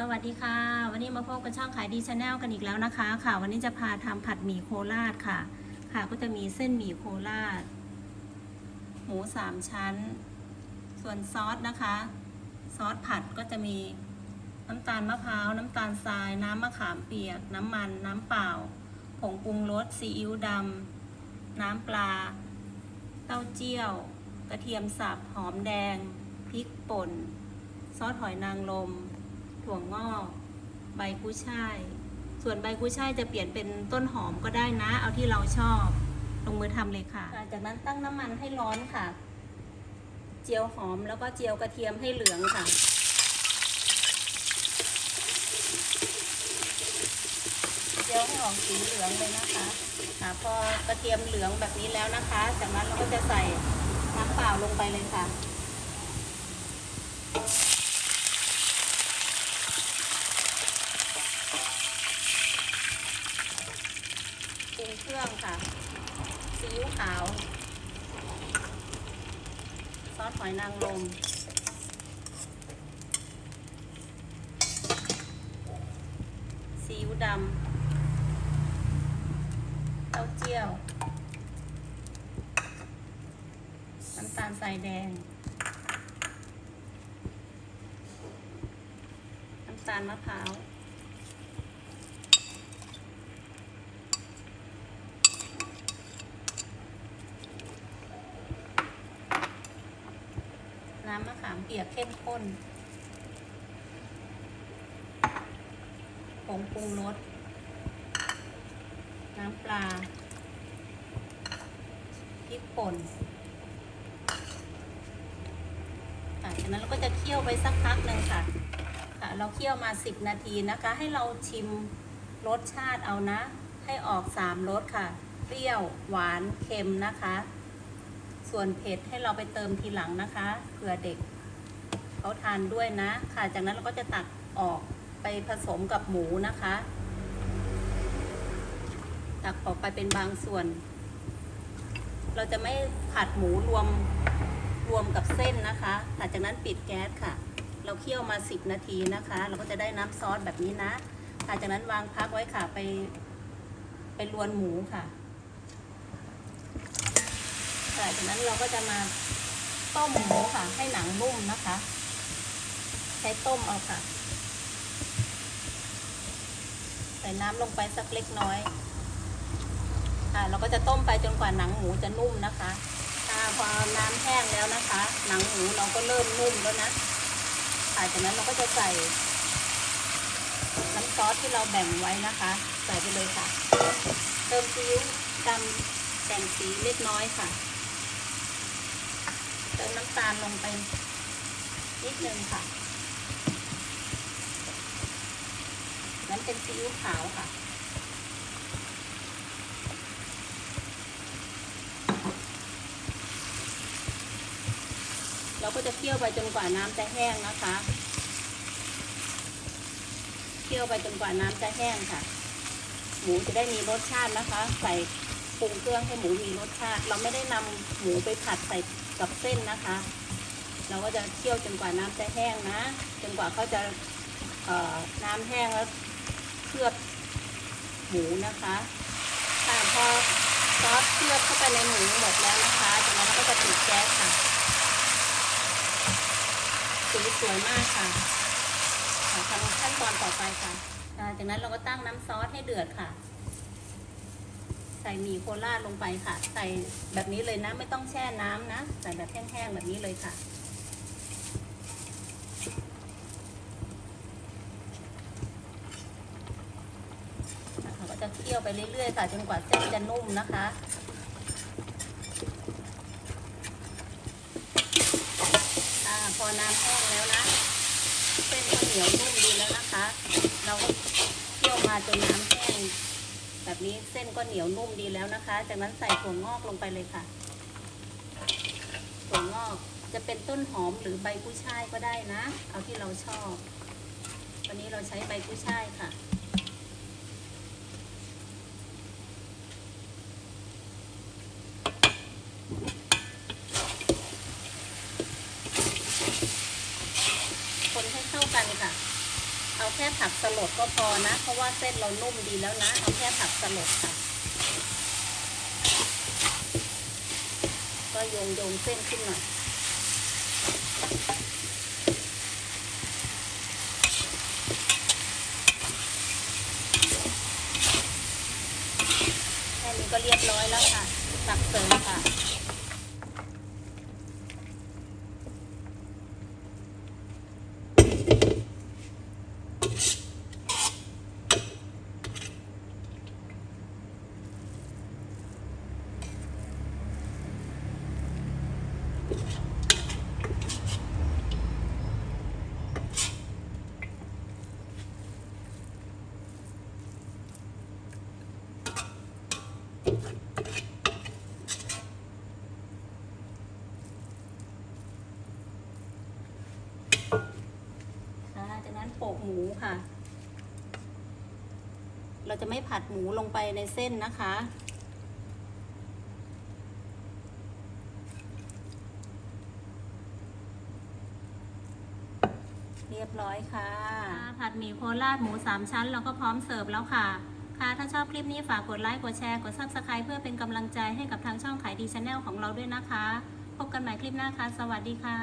สวัสดีค่ะ วันนี้มาพบกับช่องขายดีชาแนลกันอีกแล้วนะคะ ค่ะ วันนี้จะพาทำผัดหมี่โคราชค่ะ ค่ะก็จะมีเส้นหมี่โคราช หมูสามชั้น ส่วนซอสนะคะ ซอสผัดก็จะมีน้ำตาลมะพร้าว น้ำตาลทราย น้ำมะขามเปียก น้ำมัน น้ำเปล่า ผงปรุงรส ซีอิ๊วดำ น้ำปลา เต้าเจี้ยว กระเทียมสับ หอมแดง พริกป่น ซอสหอยนางรม ถั่วงอก ใบกุ้ยช่าย ส่วนใบกุ้ยช่ายจะเปลี่ยนเป็นต้นหอมก็ได้นะ เอาที่เราชอบ ลงมือทำเลยค่ะ จากนั้นตั้งน้ำมันให้ร้อนค่ะ เจียวหอมแล้วก็เจียวกระเทียมให้เหลืองค่ะเจียวให้ออกสีเหลืองเลยนะคะค่ะพอกระเทียมเหลืองแบบนี้แล้วนะคะ จากนั้นเราก็จะใส่น้ำเปล่าลงไปเลยค่ะ ปรุงเครื่องค่ะ ซีอิ๊วขาว ซอสหอยนางรมซีอิ๊วดำเต้าเจี้ยว น้ำตาลทรายแดง น้ำตาลมะพร้าว น้ำมะขามเปียกเข้มข้นผงปรุงรส น้ำปลา พริกป่นค่ะจากนั้นเราก็จะเคี่ยวไปสักพักหนึ่งค่ะ ค่ะ เราเคี่ยวมา10นาทีนะคะ ให้เราชิมรสชาติเอานะ ให้ออก3รสค่ะ เปรี้ยว หวาน เค็มนะคะ ส่วนเผ็ดให้เราไปเติมทีหลังนะคะเผื่อเด็กเขาทานด้วยนะ ค่ะ จากนั้นเราก็จะตักออกไปผสมกับหมูนะคะ ตักออกไปเป็นบางส่วน เราจะไม่ผัดหมูรวมรวมกับเส้นนะคะหลังจากนั้นปิดแก๊สค่ะ เราเคี่ยวมา 10 นาทีนะคะ เราก็จะได้น้ำซอสแบบนี้นะหลังจากนั้นวางพักไว้ค่ะไปไปรวนหมูค่ะ หลังจากนั้นเราก็จะมาต้มหมูค่ะ ให้หนังนุ่มนะคะ ใช้ต้มเอาค่ะ ใส่น้ำลงไปสักเล็กน้อยอ่าเราก็จะต้มไปจนกว่าหนังหมูจะนุ่มนะคะถ้าพอน้ำแห้งแล้วนะคะ หนังหมูเราก็เริ่มนุ่มแล้วนะค่ะจากนั้นเราก็จะใส่น้ำซอสที่เราแบ่งไว้นะคะ ใส่ไปเลยค่ะ เติมซีอิ๊วดำแต่งสีเล็กน้อยค่ะำตาลลงไปนิดนึงค่ะ นั้นเป็นซีอิ๊วขาวค่ะ เราก็จะเคี่ยวไปจนกว่าน้ำจะแห้งนะคะ เคี่ยวไปจนกว่าน้ำจะแห้งค่ะ หมูจะได้มีรสชาตินะคะ ใส่ปรุงเครื่องให้หมูมีรสชาติ เราไม่ได้นำหมูไปผัดใส่ กับเส้นนะคะ เราก็จะเคี่ยวจนกว่าน้ำจะแห้งนะ จนกว่าเขาจะน้ำแห้งแล้วเคลือบหมูนะคะค่ะพอซอสเคลือบเข้าไปในหมูหมดแล้วนะคะจากนั้นเราก็จะปิดแก๊สค่ะสีสวยมากค่ะทำขั้นตอนต่อไปค่ะ จากนั้นเราก็ตั้งน้ำซอสให้เดือดค่ะ ส่หมี่โคราชลงไปค่ะ ใส่แบบนี้เลยนะ ไม่ต้องแช่น้ำนะ ใส่แบบแห้งๆแบบนี้เลยค่ะก็จะเคี่ยวไปเรื่อยๆค่ะจนกว่าเส้นจะนุ่มนะคะอ่าพอน้ำแห้งแล้วนะ เส้นก็เหนียวนุ่มดีแล้วนะคะ เราก็เคี่ยวมาจนน้ำ แบบนี้เส้นก็เหนียวนุ่มดีแล้วนะคะ จากนั้นใส่ถั่วงอกลงไปเลยค่ะ ถั่วงอกจะเป็นต้นหอมหรือใบกุ้ยช่ายก็ได้นะ เอาที่เราชอบ วันนี้เราใช้ใบกุ้ยช่ายค่ะ คนให้เข้ากันค่ะ เอาแค่ผักสลดก็พอนะ เพราะว่าเส้นเรานุ่มดีแล้วนะ เอาแค่ผักสลดค่ะ ก็โยงโยงเส้นขึ้นหน่อยแค่นี้ก็เรียบร้อยแล้วค่ะตักเสริมค่ะ โปะหมูค่ะ เราจะไม่ผัดหมูลงไปในเส้นนะคะ เรียบร้อยค่ะ ผัดหมี่โคราชหมูสามชั้นเราก็พร้อมเสิร์ฟแล้วค่ะ ค่ะถ้าชอบคลิปนี้ฝากกดไลค์กดแชร์กด subscribe เพื่อเป็นกำลังใจให้กับทางช่องขายดีชาแนลของเราด้วยนะคะ พบกันใหม่คลิปหน้าค่ะ สวัสดีค่ะ